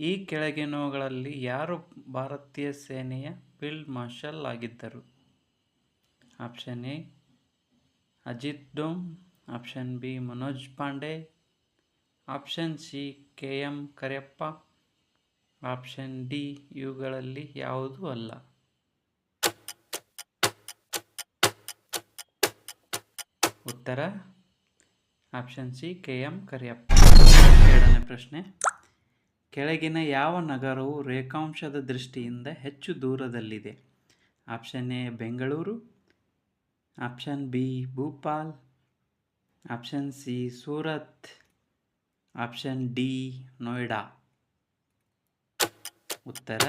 ಈ ಕೆಳಗಿನವುಗಳಲ್ಲಿ ಯಾರು ಭಾರತೀಯ ಸೇನೆಯ ಫೀಲ್ಡ್ ಮಾರ್ಷಲ್ ಆಗಿದ್ದರು? Option A, Ajit dome. Option B, Manoj Pande. Option C, K M Kariappa. Option D, ಇವುಗಳಲ್ಲಿ ಯಾವುದೂ ಅಲ್ಲ. ಉತ್ತರ? Option C, K M Kariappa. ಎರಡನೇ ಪ್ರಶ್ನೆ. ಕೆಳಗಿನ ಯಾವ ನಗರವು ರೇಖಾಂಶದ ದೃಷ್ಟಿಯಿಂದ ಹೆಚ್ಚು ದೂರದಲ್ಲಿದೆ? Option A, Bengaluru. Option B, Bhopal. Option C, Surat. Option D, Noida. ಉತ್ತರ.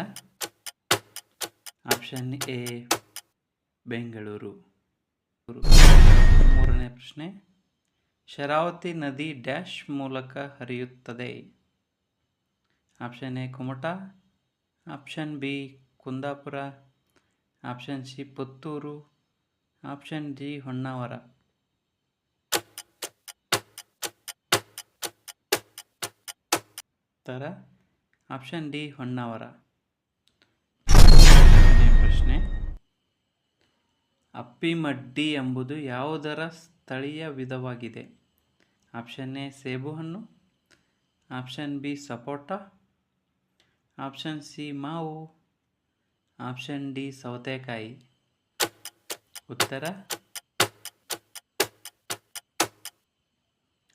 Option A, Bengaluru. ಮೂರನೇ ಪ್ರಶ್ನೆ. ಶರಾವತಿ ನದಿ ಡ್ಯಾಶ್ ಮೂಲಕ ಹರಿಯುತ್ತದೆ. Option A Kumta option B Kundapura option C Puttur option D Honnavar ಉತ್ತರ ಆಪ್ಷನ್ ಡಿ ಹೊನ್ನಾವರ ಪ್ರಶ್ನೆ. ಅಪ್ಪಿಮಡ್ಡಿ ಎಂಬುದು ಯಾವುದರ ಸ್ಥಳೀಯ ವಿಧವಾಗಿದೆ? ಆಪ್ಷನ್ ಎ ಸೇಬುಹಣ್ಣು. Option B sapota. Option C ಮಾವು, ಆಪ್ಷನ್ ಡಿ ಸೌತೆಕಾಯಿ. ಉತ್ತರ?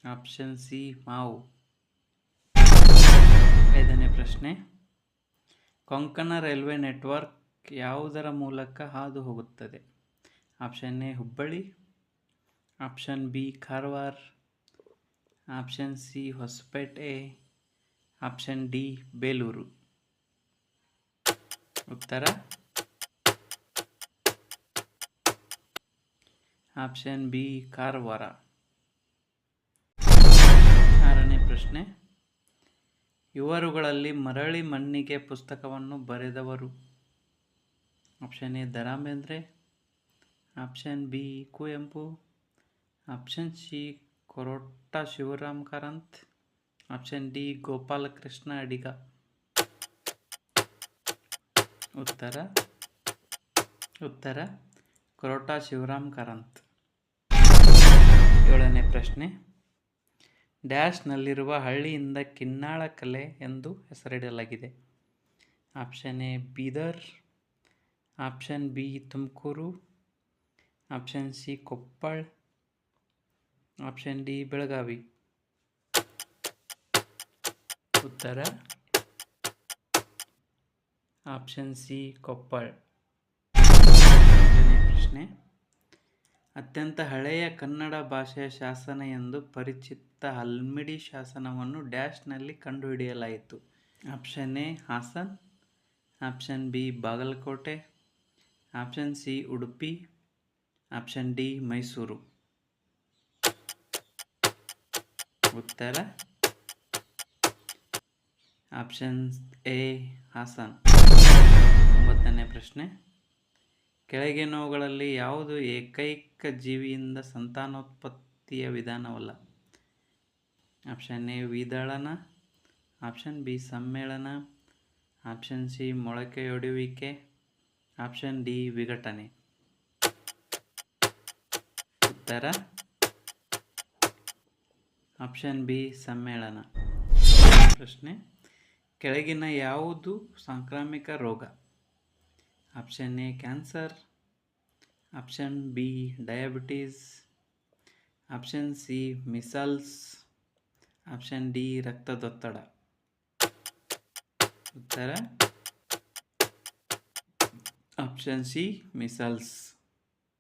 ಆಪ್ಷನ್ ಸಿ ಮಾವು. ಐದನೇ ಪ್ರಶ್ನೆ. ಕೊಂಕಣ ರೈಲ್ವೆ ನೆಟ್ವರ್ಕ್ ಯಾವುದರ ಮೂಲಕ ಹಾದು ಹೋಗುತ್ತದೆ option A Hubballi, option B Karwar, option C Hosapete, option D Belur. ಉತ್ತರ? Option B, Karwar. ಆರನೇ ಪ್ರಶ್ನೆ. ಇವರುಗಳಲ್ಲಿ ಮರಳಿ ಮಣ್ಣಿಗೆ ಪುಸ್ತಕವನ್ನು ಬರೆದವರು. Option A the option B, Kuvempu. Option C, Kota Shivaram Karanth. Option D, Gopalakrishna Adiga. ಉತ್ತರ. ಉತ್ತರ. ಕೊರೋಟಾ ಶಿವರಾಮ್ ಕಾರಂತ್. ಏಳನೇ ಪ್ರಶ್ನೆ. ಡ್ಯಾಶ್ನಲ್ಲಿರುವ ಹಳ್ಳಿಯಿಂದ ಕಿನ್ನಾಳ ಕಲೆ ಎಂದು ಹೆಸರಿಡಲಾಗಿದೆ. Option A, Bidar. Option B, Tumakuru. Option C, Koppal. Option D, Belagavi. ಉತ್ತರ. Option C, Koppal. ಪ್ರಶ್ನೆ. ಅತ್ಯಂತ ಹಳೆಯ ಕನ್ನಡ ಭಾಷೆಯ ಶಾಸನ ಎಂದು ಪರಿಚಿತ ಹಲ್ಮಿಡಿ ಶಾಸನವನ್ನು ಡ್ಯಾಶ್ನಲ್ಲಿ ಕಂಡುಹಿಡಿಯಲಾಯಿತು. Option A, Hassan. Option B, Bagalkote. Option C, Udupi. Option D, Mysuru. ಉತ್ತರ. Option A, Hassan. ಒಂಬತ್ತನೇ ಪ್ರಶ್ನೆ. ಕೆಳಗಿನವುಗಳಲ್ಲಿ ಯಾವುದು ಏಕೈಕ ಜೀವಿಯಿಂದ ಸಂತಾನೋತ್ಪತ್ತಿಯ ವಿಧಾನವಲ್ಲ? ಆಪ್ಷನ್ ಎ ವಿದಳನ ಆಪ್ಷನ್ ಬಿ, ಸಮ್ಮೇಳನ. ಆಪ್ಷನ್ ಸಿ ಮೊಳಕೆಯೊಡೆಯುವಿಕೆ ಆಪ್ಷನ್ ಡಿ, ವಿಘಟನೆ. ಉತ್ತರ? ಆಪ್ಷನ್ ಬಿ, ಸಮ್ಮೇಳನ. ಪ್ರಶ್ನೆ. ಕೆಳಗಿನ ಯಾವುದು ಸಾಂಕ್ರಾಮಿಕ ರೋಗ? Option A, cancer. Option B, diabetes. Option C, measles. Option D, ರಕ್ತದೊತ್ತಡ. ಉತ್ತರ? Option C, measles.